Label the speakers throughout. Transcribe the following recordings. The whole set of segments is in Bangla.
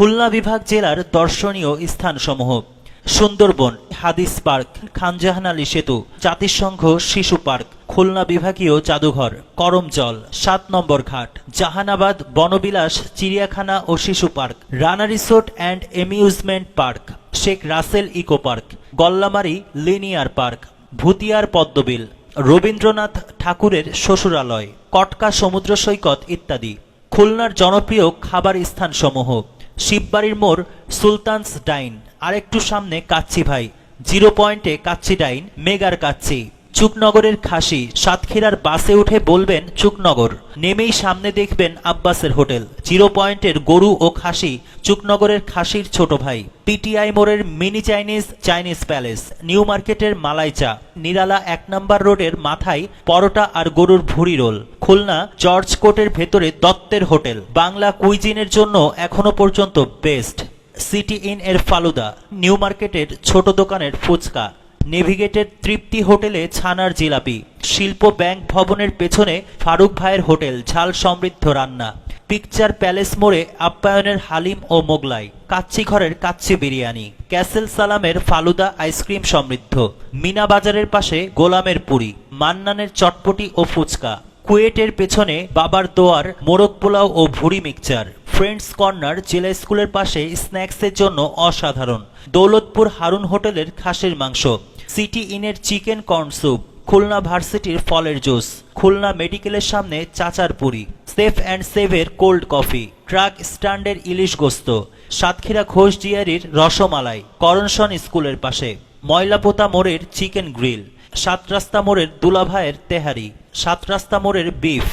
Speaker 1: খুলনা বিভাগ জেলার দর্শনীয় স্থানসমূহ। সুন্দরবন, হাদিস পার্ক, খানজাহান আলী সেতু, জাতিসংঘ শিশু পার্ক, খুলনা বিভাগীয় জাদুঘর করমজল সাত নম্বর ঘাট, জাহানাবাদ, বনবিলাস, চিড়িয়াখানা ও শিশু park, Rana resort and amusement park, Sheikh Russel eco park, Gollamari linear park, Bhutiar Padmabil, Rabindranath ঠাকুরের শ্বশুরালয়, কটকা সমুদ্র সৈকত ইত্যাদি। খুলনার জনপ্রিয় খাবার স্থানসমূহ। শিববাড়ির মোড় সুলতানস ডাইন। আরেকটু সামনে কাচ্ছি ভাই। জিরো পয়েন্টে কাচ্ছি ডাইন মেগার কাচ্চি। চুকনগরের খাসি সাতক্ষীরার বাসে উঠে বলবেন, চুকনগর। নেমেই সামনে দেখবেন আব্বাসের হোটেল। জিরো পয়েন্টের গরু ও খাসি, চুকনগরের খাসির ছোট ভাই। পিটিআই মোড়ের mini Chinese Chinese palace. New মার্কেটের মালাই চা। নিরালা এক নম্বর রোডের মাথায় পরোটা আর গরুর ভুড়ি রোল। খুলনা, জর্জ কোর্টের ভেতরে দত্তের হোটেল। বাংলা কুইজিনের জন্য এখনও পর্যন্ত বেস্ট। সিটি ইন এর ফালুদা। নিউ মার্কেটের ছোট দোকানের ফুচকা। নেভিগেটের তৃপ্তি হোটেলে ছানার জিলাপি, শিল্প ব্যাংক ভবনের পেছনে ফারুক ভাইয়ের হোটেল, ঝাল সমৃদ্ধ রান্না, পিকচার প্যালেস মোড়ে আপ্যায়নের হালিম ও মোগলাই, কাচ্চি ঘরের কাচ্চি বিরিয়ানি, ক্যাসেল সালামের ফালুদা আইসক্রিম সমৃদ্ধ, মিনা বাজারের পাশে গোলামের পুরি, মান্নানের চটপটি ও ফুচকা, কুয়েটের পেছনে বাবার দোয়ার মোরগ পোলাও ও ভুড়ি মিক্সচার, ফ্রেন্ডস কর্নার জেলা স্কুলের পাশে স্ন্যাক্সের জন্য অসাধারণ, দৌলতপুর হারুন হোটেলের খাসির মাংস সিটি ইনের চিকেন কর্ন স্যুপ, খুলনা ভার্সিটির ফলের জুস, খুলনা মেডিকেলের সামনে চাচার পুরি, সেফ অ্যান্ড সেভের কোল্ড কফি, ট্রাক স্ট্যান্ডের ইলিশ গোস্ত, সাতক্ষীরা ঘোষ জিয়ারির রসমালাই করণসন স্কুলের পাশে, ময়লাপোতা মোড়ের চিকেন গ্রিল সাত রাস্তা মোড়ের দুলাভাইয়ের তেহারি সাত রাস্তা মোড়ের বিফ,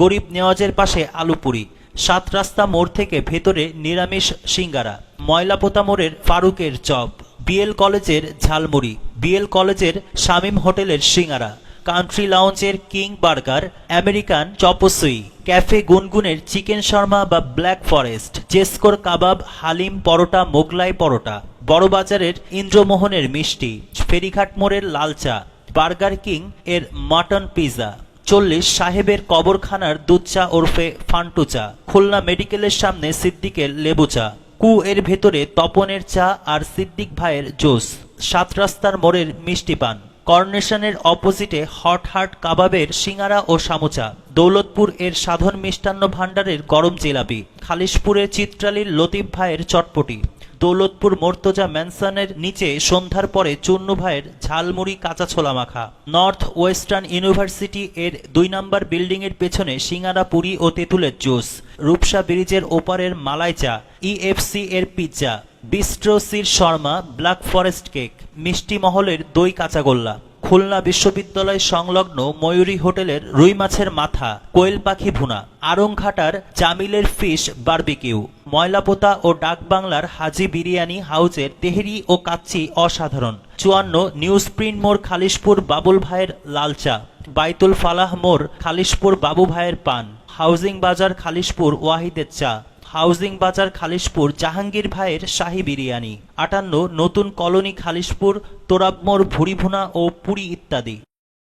Speaker 1: গরিব নেওয়াজের পাশে আলুপুরি সাত রাস্তা মোড় থেকে ভেতরে নিরামিষ সিঙ্গারা, ময়লাপোতা মোড়ের ফারুকের চপ বিএল কলেজের ঝালমুড়ি বিএল কলেজের শামীম হোটেলের সিঙ্গারা country লাউঞ্জের king burger American chop suey cafe গুনগুনের chicken Sharma বা ব্ল্যাক ফরেস্ট জেসকোর কাবাব হালিম পরোটা মোগলাই পরোটা বড়বাজারের ইন্দ্রমোহনের মিষ্টি ফেরিঘাট মোড়ের লাল চা বার্গার কিং এর মাটন পিৎজা চল্লিশ সাহেবের কবরখানার দুধ চা ওরফে ফান্টু চা, খুলনা মেডিকেলের সামনে সিদ্দিকের লেবু চা। কু এর ভেতরে তপনের চা আর সিদ্দিক ভাইয়ের জোস। সাত রাস্তার মোড়ের মিষ্টি পান। কর্নেশনের অপোজিটে হট হাট কাবাবের সিঙ্গারা ও সামোচা। দৌলতপুর এর সাধন মিষ্টান্ন ভাণ্ডারের গরম জিলাপি। খালিশপুরের চিত্রালীর লতিফ ভাইয়ের চটপটি। দৌলতপুর মোর্তজা ম্যানসনের নিচে সন্ধ্যার পরে চুন্নু ভাইয়ের ঝালমুড়ি কাঁচা ছোলা মাখা। নর্থ ওয়েস্টার্ন ইউনিভার্সিটি এর দুই নম্বর বিল্ডিং এর পেছনে সিঙ্গারা, পুরি ও তেঁতুলের জুস। রূপসা ব্রিজের ওপারের মালাই চা ইএফসি এর পিৎজা বিস্ট্রোসির শর্মা, ব্ল্যাক ফরেস্ট কেক, মিষ্টি মহলের দই কাঁচাগোল্লা খুলনা বিশ্ববিদ্যালয় সংলগ্ন ময়ূরী হোটেলের রুই মাছের মাথা, কোয়েল পাখি ভুনা আরংঘাটার জামিলের ফিশ বারবিকিউ। ময়লাপোতা ও ডাকবাংলার হাজি বিরিয়ানি হাউজের তেহরি ও কাচ্চি অসাধারণ। চুয়ান্ন নিউজ প্রিন্ট মোড় খালিশপুর বাবুল ভাইয়ের লাল চা বাইতুল ফালাহ মোড় খালিশপুর বাবু ভাইয়ের পান। হাউজিং বাজার খালিশপুর ওয়াহিদের চা। হাউজিং বাজার খালিশপুর জাহাঙ্গীর ভাইয়ের শাহী বিরিয়ানি। আটান্ন নতুন কলোনি খালিশপুর তোরাবমোর ভুড়িভুনা ও পুরী ইত্যাদি।